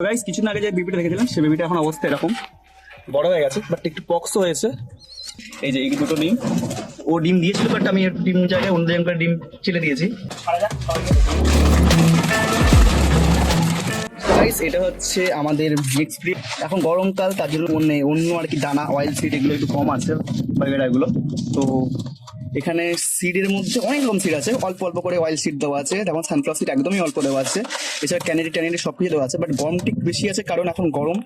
Guys কিছুদিন আগে যে বেবিটা রেখেছিলাম সেই বেবিটা এখন অবস্থা এরকম। বড় হয়ে গেছে বাট একটু পক্স হয়েছে। এই যে এই দুটো ডিম। ও ডিম দিয়েছিল বাট আমি ডিম জায়গায় অন্য জায়গায় ডিম ছেলে দিয়েছি। গাইস এটা হচ্ছে আমাদের মিক্স ফ্রিড এখন গরমকাল তার জন্য অন্য অন্য আর কি দানা অয়েল সিড এগুলো একটু কম আছে এগুলো তো এখানে সিডের মধ্যে অনেক রকম সিড আছে। অল্প অল্প করে অয়েল সিড দেওয়া আছে, যেমন সানফ্লাওয়ার সিড একদমই অল্প দেওয়া আছে। এছাড়া ক্যানেডি ট্যানেডি সব কিছু দেওয়া আছে বাট গরম ঠিক বেশি আছে কারণ এখন গরম,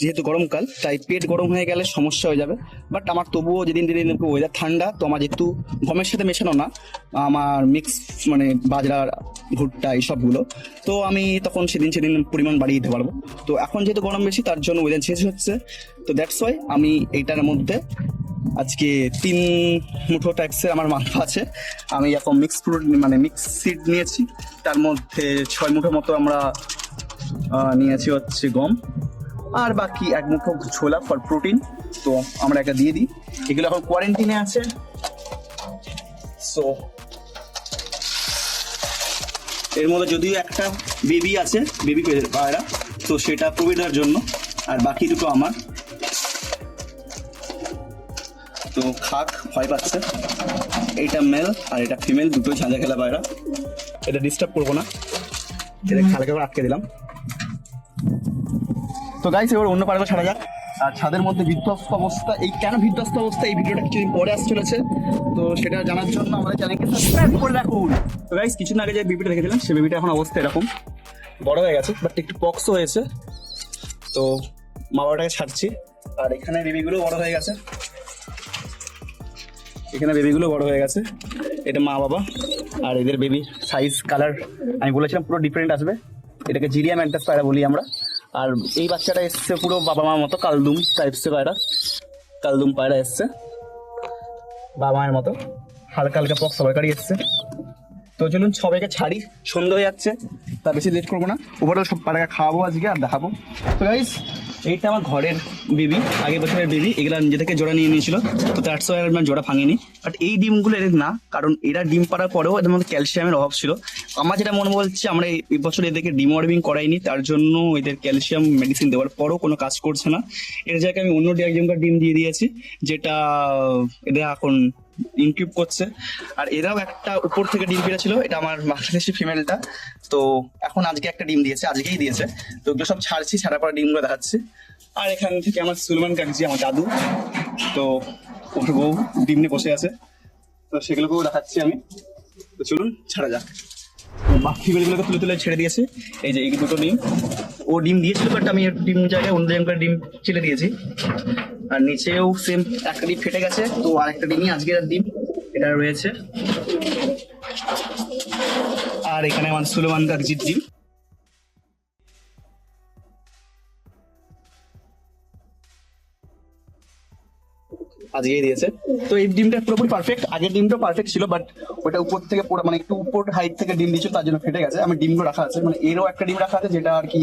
যেহেতু গরমকাল, তাই পেট গরম হয়ে গেলে সমস্যা হয়ে যাবে। বাট আমার তবুও যেদিন যেদিন ওয়েদার ঠান্ডা, তো আমার যেহেতু গমের সাথে মেশানো না, আমার মিক্স মানে বাজরা ভুট্টা এইসবগুলো, তো আমি তখন সেদিন সেদিন পরিমাণ বাড়িয়ে দিতে পারব। তো এখন যেহেতু গরম বেশি, তার জন্য ওয়েদার শেষ হচ্ছে। তো দ্যাটস ওয়াই আমি এইটার মধ্যে আজকে তিন মুঠো ট্যাক্সের আমার মাংস আছে। আমি এখন মিক্স ফ্রুট মানে মিক্স সিড নিয়েছি। তার মধ্যে ছয় মুঠো মতো আমরা নিয়েছি হচ্ছে গম। আর বাকি এক মুঠো ছোলা ফর প্রোটিন তো আমরা একটা দিয়ে দিই। এগুলো এখন কোয়ারেন্টিনে আছে। সো এর মধ্যে যদিও একটা বেবি আছে বেবি পায়রা। তো সেটা প্রবিডার জন্য। আর বাকি দুটো আমার। তো খাক ভয় পাচ্ছে। এইটা মেল আর এটা ফিমেল দুটোই ঝাঁঝা খেলা পায়রা। এটা ডিস্টার্ব করব না। এটা হালকা করে আটকে দিলাম। তো গাইস এবার অন্য পাড়াটা ছাড়া যাক। আর ছাদের মধ্যে বিধ্বস্ত অবস্থা। এই কেন বিধ্বস্ত অবস্থা? এই ভিডিওটা কিছুদিন পরে আসতে চলেছে। তো সেটা জানার জন্য আমাদের চ্যানেলকে সাবস্ক্রাইব করে রাখুন। তো গাইস কিছুদিন আগে যে বেবিটা রেখেছিলাম সেই বেবিটা এখন অবস্থা এরকম। বড় হয়ে গেছে বাট একটু পক্স হয়েছে। তো মা বাবাটাকে ছাড়ছি। আর এখানে বেবিগুলো বড় হয়ে গেছে। এখানে বেবিগুলো বড় হয়ে গেছে। এটা মা, বাবা আর এদের বেবি সাইজ কালার আমি বলেছিলাম পুরো ডিফারেন্ট আসবে। এটাকে জিরিয়া ম্যান্টাস পায়রা বলি আমরা। আর এই বাচ্চাটা এসছে পুরো বাবা মার মতো, কালদুম টাইপসে পায়রা। কালদুম পায়রা এসছে। বাবা মায়ের মতো। হালকা হালকা পক্স সবাইকারই এসছে। তো চলুন সবাইকে ছাড়ি সন্ধ্যা হয়ে যাচ্ছে। তা বেশি লেট করব না। উপরে সব পাড়াকে খাওয়াবো আজকে আর দেখাবো। তো গাইস এইটা আমার ঘরের বেবি আগের বছরের বেবি এগুলা নিজে থেকে জোড়া নিয়ে নিয়েছিল, তো সঙ্গে আমার জোড়া ভাঙেনি। বাট এই ডিমগুলো এদের না, কারণ এরা ডিম পাড়ার পরেও এদের মধ্যে ক্যালসিয়ামের অভাব ছিল। আমার যেটা মনে বলছে, আমরা এই বছর এদেরকে ডিমওয়ার্মিং করাইনি, তার জন্য এদের ক্যালসিয়াম মেডিসিন দেওয়ার পরও কোনো কাজ করছে না। এর জায়গায় আমি অন্য ডিএমকার ডিম দিয়ে দিয়েছি, যেটা এদের এখন ইনকিউব করছে। আর এরাও একটা উপর থেকে ডিম পেরেছিল এটা আমার বাংলাদেশি ফিমেলটা। তো এখন আজকে একটা ডিম দিয়েছে, আজকেই দিয়েছে। তো ওগুলো সব ছাড়ছি ছাড়া পর ডিমগুলো দেখাচ্ছি। আর এখান থেকে আমার সুলমান কাকজি, আমার দাদু, তো ওর বউ ডিম নিয়ে বসে আছে। তো সেগুলোকেও দেখাচ্ছি আমি। তো চলুন, ছাড়া যাক। ফিমেলগুলোকে তুলে তুলে ছেড়ে দিয়েছে। এই যে এই দুটো ডিম। ও ডিম দিয়েছিল বাট আমি ডিম জায়গায় অন্য জায়গায় ডিম ছেড়ে দিয়েছি। আর নিচেও সেম একটা ডিম ফেটে গেছে। তো আরেকটা ডিমই আজকের ডিম, এটা রয়েছে। আর এখানে আমার সুলেমান কাকজির ডিম। আজকেই দিয়েছে। তো এই ডিমটা পুরোপুরি পারফেক্ট আগের ডিমটা পারফেক্ট ছিল বাট ওটা উপর থেকে পুরো মানে একটু উপর হাইট থেকে ডিম দিয়েছিল তার জন্য ফেটে গেছে। আমি ডিমগুলো রাখা আছে মানে এরও একটা ডিম রাখা আছে যেটা আর কি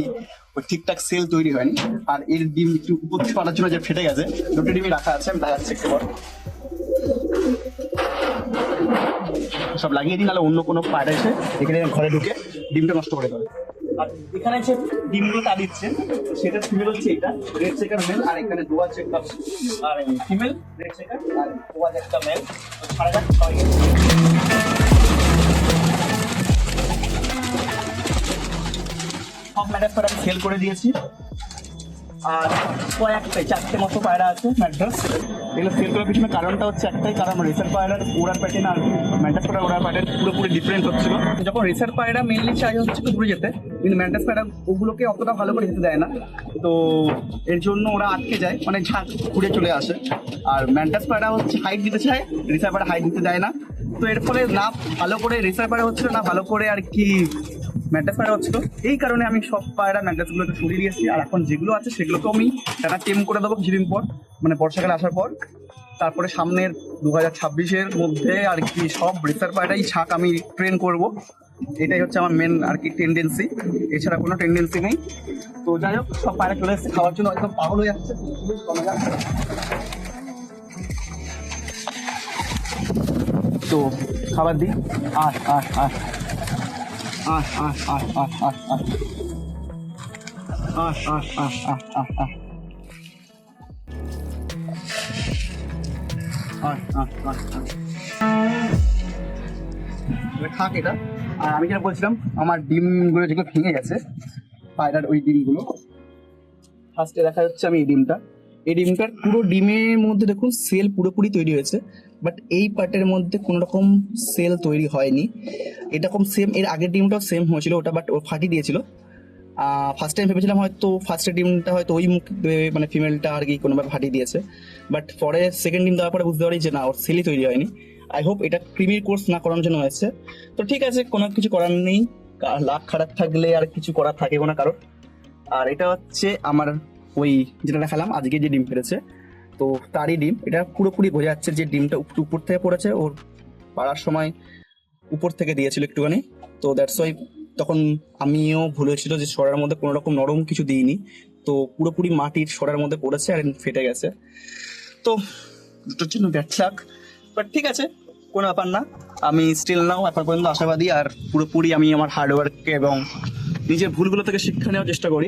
ঠিকঠাক সেল তৈরি হয়নি। আর এর ডিম একটু উপর থেকে পাঠার জন্য যে ফেটে গেছে, দুটো ডিমই রাখা আছে, আমি দেখাচ্ছি একটু পর। সব লাগিয়ে দিই নাহলে অন্য কোনো পায়রা এসে এখানে ঘরে ঢুকে ডিমটা নষ্ট করে দেবে। আর এখানে যে ডিমগুলো তা দিচ্ছেন, সেটা ফিমেল হচ্ছে এটা রেড চেকার মেল আর এখানে দোয়া চেকার আর ফিমেল রেড চেকার আর দোয়া একটা মেল সাড়ে চার ছয় সব ম্যাটার আমি সেল করে দিয়েছি। আর কয়েকটাই চারটে মতো পায়রা আছে ম্যাড্রাস। এগুলো সেল করার পিছনে কারণটা হচ্ছে একটাই কারণ রেসার পায়রার ওড়ার প্যাটার্ন আর ম্যান্টাস পায়রা ওড়ার প্যাটার্ন পুরোপুরি ডিফারেন্ট হচ্ছিল। যখন রেসার পায়রা মেনলি চাই হচ্ছে দূরে যেতে কিন্তু ম্যান্টাস পায়রা ওগুলোকে অতটা ভালো করে যেতে দেয় না। তো এর জন্য ওরা আটকে যায় মানে ঝাঁক ঘুরে চলে আসে। আর ম্যান্টাস পায়রা হচ্ছে হাইট দিতে চায় রেসার পায়রা হাইট দিতে দেয় না। তো এর ফলে না ভালো করে রেসার পায়রা হচ্ছিল না ভালো করে আর কি পায়রা হচ্ছিল। এই কারণে আমি সব পায়রা ম্যান্টাস গুলোকে সরিয়ে দিয়েছি, আর এখন যেগুলো আছে সেগুলোকেও আমি টানা টেম করে দেবো কিছুদিন পর মানে বর্ষাকালে আসার পর। তারপরে সামনের দু হাজার ছাব্বিশের মধ্যে আর কি সব রিসার পায়রাই ছাক আমি ট্রেন করব। এটাই হচ্ছে আমার মেন আর কি টেন্ডেন্সি এছাড়া কোনো টেন্ডেন্সি নেই। তো যাই হোক, সব পায়রা চলে এসেছে খাওয়ার জন্য, একদম পাগল হয়ে যাচ্ছে। তো খাবার দিই। আট আট আট আহ আহ আহ আহ আহ আহ এবার থাক এটা। আর আমি যেটা বলছিলাম, আমার ডিমগুলো যেগুলো ভেঙে গেছে, পায়রার ওই ডিমগুলো। ফার্স্টে দেখা যাচ্ছে আমি এই ডিমটা। এই ডিমটার পুরো ডিমের মধ্যে দেখুন সেল পুরোপুরি তৈরি হয়েছে বাট এই পার্টের মধ্যে কোনো রকম সেল তৈরি হয়নি। এরকম সেম এর আগের ডিমটাও সেম হয়েছিল, ওটা বাট ও ফাটিয়ে দিয়েছিল। ফার্স্ট টাইম ভেবেছিলাম হয়তো ফার্স্টের ডিমটা হয়তো ওই মুখ মানে ফিমেলটা আর কি কোনোভাবে ফাটিয়ে দিয়েছে। বাট পরে সেকেন্ড ডিম দেওয়ার পরে বুঝতে পারি যে না, ওর সেলই তৈরি হয়নি। আই হোপ এটা ক্রিমির কোর্স না করানোর জন্য হয়েছে। তো ঠিক আছে, কোনো কিছু করার নেই। লাখ খারাপ থাকলে আর কিছু করার থাকেও না কারোর। আর এটা হচ্ছে আমার ওই যেটা দেখালাম, আজকে যে ডিম পেরেছে, তো তারই ডিম। এটা পুরোপুরি বোঝা যাচ্ছে যে ডিমটা উপর থেকে পড়েছে, ওর পাড়ার সময় উপর থেকে দিয়েছিল একটুখানি। তো দ্যাটস ওয়াই তখন আমিও ভুল হয়েছিল যে সরার মধ্যে কোনো রকম নরম কিছু দিইনি। তো পুরোপুরি মাটির সরার মধ্যে পড়েছে আর ফেটে গেছে। তো দুটোর জন্য ব্যাট লাক বাট ঠিক আছে, কোনো ব্যাপার না। আমি স্টিল নাও এখন পর্যন্ত আশাবাদী আর পুরোপুরি আমি আমার হার্ডওয়ার্ককে এবং নিজের ভুলগুলো থেকে শিক্ষা নেওয়ার চেষ্টা করি।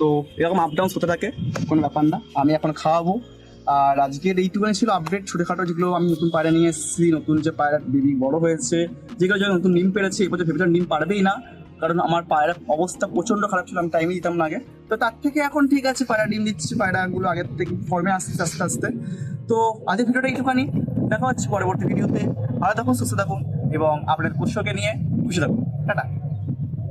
তো এরকম আপ ডাউন হতে থাকে, কোনো ব্যাপার না। আমি এখন খাওয়াবো। আর আজকের এইটুকুনি ছিল আপডেট ছোটোখাটো, যেগুলো আমি নতুন পায়রা নিয়ে এসেছি, নতুন যে পায়রা বেবি বড় হয়েছে, যেগুলো যে নতুন নিম পেরেছে এই বছর ভেবেছিলাম নিম পারবেই না, কারণ আমার পায়রার অবস্থা প্রচণ্ড খারাপ ছিল, আমি টাইমে দিতাম না আগে। তো তার থেকে এখন ঠিক আছে, পায়রা ডিম দিচ্ছি, পায়রাগুলো আগের থেকে ফর্মে আসছে, আস্তে আস্তে। তো আজকের ভিডিওটা একটুখানি দেখা হচ্ছে পরবর্তী ভিডিওতে ভালো থাকুন, সুস্থ থাকুন, এবং আপনাদের পোষ্যকে নিয়ে খুশি থাকুন। টাটা।